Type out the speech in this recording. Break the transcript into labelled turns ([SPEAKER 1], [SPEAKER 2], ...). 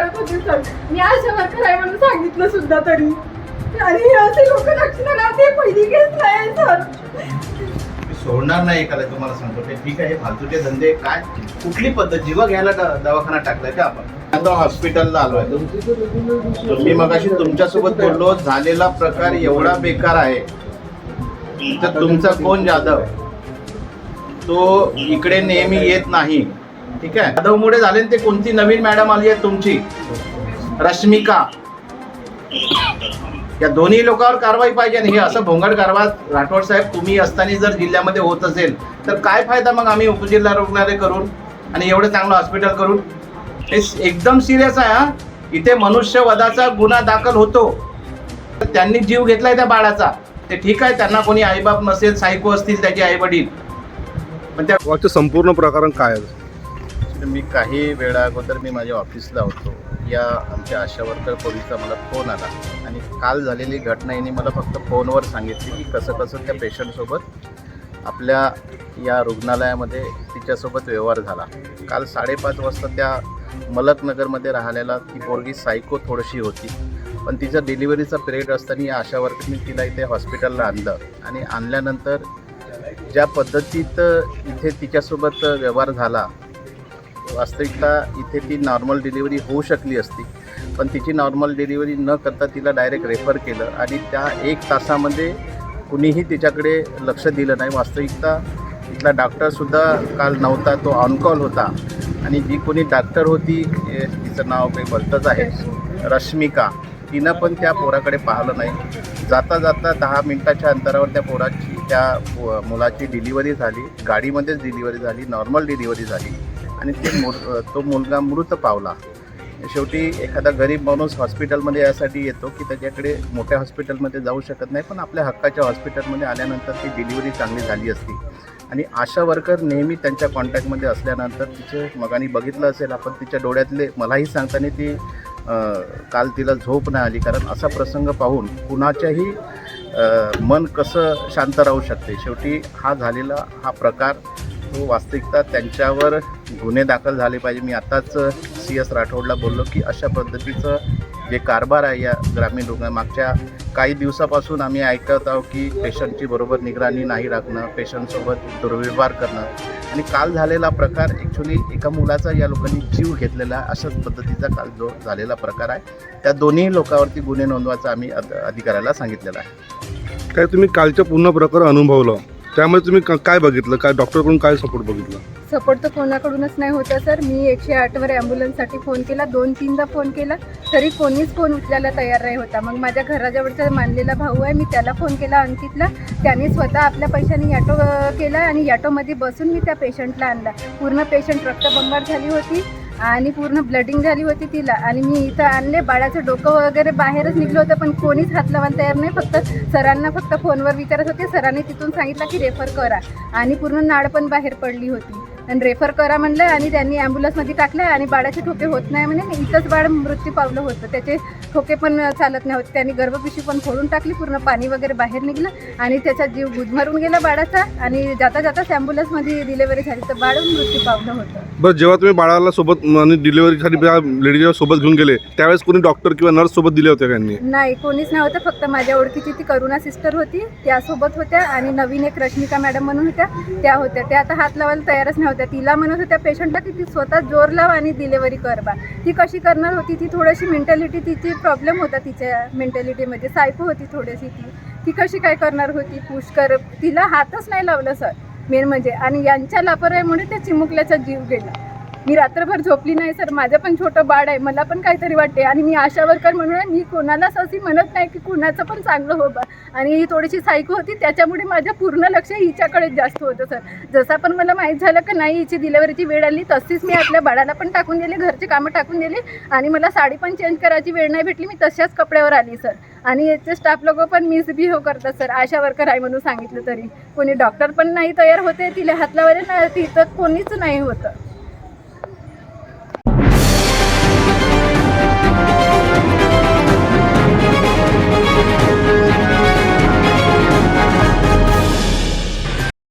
[SPEAKER 1] करत होते सर. मी आशा वर्कर आहे म्हणून सांगितलं सुद्धा तरी. आणि हे असे लोक लक्षणं ते पहिली केस नाही सर.
[SPEAKER 2] मी सोडणार नाही एकाला तुम्हाला सांगतो. ते ठीक आहे फालतूचे धंदे काय? कुठली पद्धत? जीव घ्यायला द- दवाखाना टाकलाय का आपण? आता हॉस्पिटलला आलोय. तुम्ही मगाशी तुमच्यासोबत बोललो झालेला प्रकार एवढा बेकार आहे. तर तुमचा कोण जाधव? तो इकडे नेहमी येत नाही. ठीक आहे? जाधवमुळे झाले ते कोणती नवीन मॅडम आली आहे तुमची? रश्मिका. या दोन्ही लोकांवर कारवाई पाहिजे आणि हे असं भोंगड कारभार राठोड साहेब तुम्ही असताना जर जिल्ह्यामध्ये होत असेल तर काय फायदा मग आम्ही उपजिल्हा रुग्णालय करून आणि एवढं चांगलं हॉस्पिटल करून? हे एकदम सिरियस आहे हा. इथे मनुष्यवधाचा गुन्हा दाखल होतो. तर त्यांनी जीव घेतलाय त्या बाळाचा. ते ठीक आहे त्यांना कोणी आईबाप नसेल सायको असतील त्याचे आई वडील. पण त्या
[SPEAKER 3] संपूर्ण प्रकरण काय तर
[SPEAKER 2] मी काही वेळा अगोदर मी माझ्या ऑफिसला होतो. या आमच्या आशा वर्कर पोलीसचा मला फोन आला. आणि काल झालेली घटना यांनी मला फक्त फोनवर सांगितली की कसं कसं त्या पेशंटसोबत आपल्या या रुग्णालयामध्ये तिच्यासोबत व्यवहार झाला. काल साडेपाच वाजता त्या मलकनगरमध्ये राहिलेला ती पोरगी सायको थोडीशी होती. पण तिचा डिलिव्हरीचा पिरियड असताना या आशा वर्करनी तिला इथे हॉस्पिटलला आणलं आणि आणल्यानंतर ज्या पद्धतीत इथे तिच्यासोबत व्यवहार झाला वास्तविकता इथे ती नॉर्मल डिलिव्हरी होऊ शकली असती पण तिची नॉर्मल डिलिव्हरी न करता तिला डायरेक्ट रेफर केलं आणि त्या एक तासामध्ये कुणीही तिच्याकडे लक्ष दिलं नाही. वास्तविकता इथला डॉक्टरसुद्धा काल नव्हता तो ऑनकॉल होता आणि जी कोणी डॉक्टर होती तिचं नाव काही भलतंच आहे रश्मिका तिनं पण त्या पोराकडे पाहिलं नाही. जाता जाता दहा मिनटाच्या अंतरावर त्या पोराची त्या पो- मुलाची डिलिव्हरी झाली गाडीमध्येच डिलिव्हरी झाली नॉर्मल डिलिव्हरी झाली. आणि ते मुल तो मुलगा मृत पावला. शेवटी एखादा गरीब माणूस हॉस्पिटलमध्ये यासाठी येतो की त्याच्याकडे मोठ्या हॉस्पिटलमध्ये जाऊ शकत नाही पण आपल्या हक्काच्या हॉस्पिटलमध्ये आल्यानंतर ती डिलिव्हरी चांगली झाली असती. आणि आशा वर्कर नेहमी त्यांच्या कॉन्टॅक्टमध्ये असल्यानंतर तिचे मगानी बघितलं असेल आपण तिच्या डोळ्यातले मलाही सांगताना ती काल तिला झोप नाही आली. कारण असा प्रसंग पाहून कुणाच्याही मन कसं शांत राहू शकते? शेवटी हा झालेला हा प्रकार तो वास्तविकता त्यांच्यावर गुन्हे दाखल झाले पाहिजे. मी आत्ताच सी एस राठोडला बोललो की अशा पद्धतीचं जे कारभार आहे या ग्रामीण रुग्ण मागच्या काही दिवसापासून आम्ही ऐकत आहोत की पेशंटची बरोबर निगराणी नाही राखणं पेशंटसोबत दुर्व्यवहार करणं. आणि काल झालेला प्रकार ॲक्च्युली एका मुलाचा या लोकांनी जीव घेतलेला आहे अशाच पद्धतीचा काल जो झालेला प्रकार आहे. त्या दोन्ही लोकांवरती गुन्हे नोंदवायचा आम्ही अध अधिकाऱ्याला सांगितलेलं आहे.
[SPEAKER 3] काय तुम्ही कालचं पूर्ण प्रकार अनुभवलं? त्यामुळे तुम्ही का काय बघितलं? काय डॉक्टरकडून काय सपोर्ट बघितलं?
[SPEAKER 1] सपोर्ट तर कोणाकडूनच नाही होता सर मी एकशे आठवर ॲम्ब्युलन्ससाठी फोन केला दोन तीनदा फोन केला तरी कोणीच फोन उचलायला तयार नाही होता. मग माझ्या घराजवळचा मानलेला भाऊ आहे मी त्याला फोन केला अंकितला. त्याने स्वतः आपल्या पैशाने ॲटो केला आणि ॲटोमध्ये बसून मी त्या पेशंटला आणला. पूर्ण पेशंट रक्तबंबाळ झाली होती. आणि पूर्ण ब्लडिंग झाली होती तिला. आणि मी इथं आणले बाळाचं डोकं वगैरे बाहेरच निघलं होतं पण कोणीच हात लावायला तयार नाही. फक्त सरांना फक्त फोनवर विचारत होते. सरांनी तिथून सांगितलं की रेफर करा. आणि पूर्ण नाळ पण बाहेर पडली होती. आणि रेफर करा म्हणलं आणि त्यांनी ॲम्ब्युलन्समध्ये टाकलं आणि बाळाचे ठोके होत नाही म्हणे. इथंच बाळ मृत्यू पावलं होतं. त्याचे ठोके पण चालत नाही होते त्यांनी गर्भपिशवी पण फोडून टाकली पूर्ण पाणी वगैरे बाहेर निघलं आणि त्याचा जीव गुदमरून गेला बाळाचा आणि जाता जाताच ॲम्ब्युलन्समध्ये डिलेवरी झाली. तर बाळ मृत्यू पावलं होतं.
[SPEAKER 3] बरं जेव्हा तुम्ही बाळाला सोबत आणि डिलिव्हरीसाठी लेडीच्या सोबत घेऊन गेले त्यावेळेस कोणी डॉक्टर किंवा नर्स सोबत दिले होते का यांनी?
[SPEAKER 1] नाही कोणीच नव्हतं. फक्त माझ्या ओळखीची ती करुणा सिस्टर होती. त्यासोबत होत्या आणि नवीन एक रश्मिका मॅडम म्हणून होत्या. त्या होत्या. त्या आता हात लावायला तयारच नव्हत्या. तिला म्हणत होत्या पेशंटला की ती स्वतः जोर लाव आणि डिलेवरी कर बा. ती कशी करणार होती? ती थोडीशी मेंटॅलिटी तिची प्रॉब्लेम होता तिच्या मेंटॅलिटीमध्ये सायको होती थोडीशी ती. ती कशी काय करणार होती? पुश कर. तिला हातच नाही लावलं सर मेन म्हणजे. आणि यांच्या लापरवाहीमुळे त्या चिमुकल्याचा जीव गेला. मी रात्रभर झोपली नाही सर माझं पण छोटं बाळ आहे. मला पण काहीतरी वाटते आणि मी आशा वर्कर म्हणून मी कोणालाच अशी म्हणत नाही की कुणाचं पण चांगलं हो बा. आणि ही थोडीशी सायको होती त्याच्यामुळे माझं पूर्ण लक्ष हिच्याकडेच जास्त होतं सर. जसं पण मला माहीत झालं का नाही हिची डिलेवरीची वेळ आली तशीच मी आपल्या बाळाला पण टाकून दिले घरचे कामं टाकून दिली आणि मला साडी पण चेंज करायची वेळ नाही भेटली मी तशाच कपड्यावर आली सर. आणि याचे स्टाफ लोक पण मिसबिहेव करतात सर. आशा वर्कर आहे म्हणून सांगितलं तरी. कोणी डॉक्टर पण नाही तयार होते तिला हात ना तिथं कोणीच नाही होतं.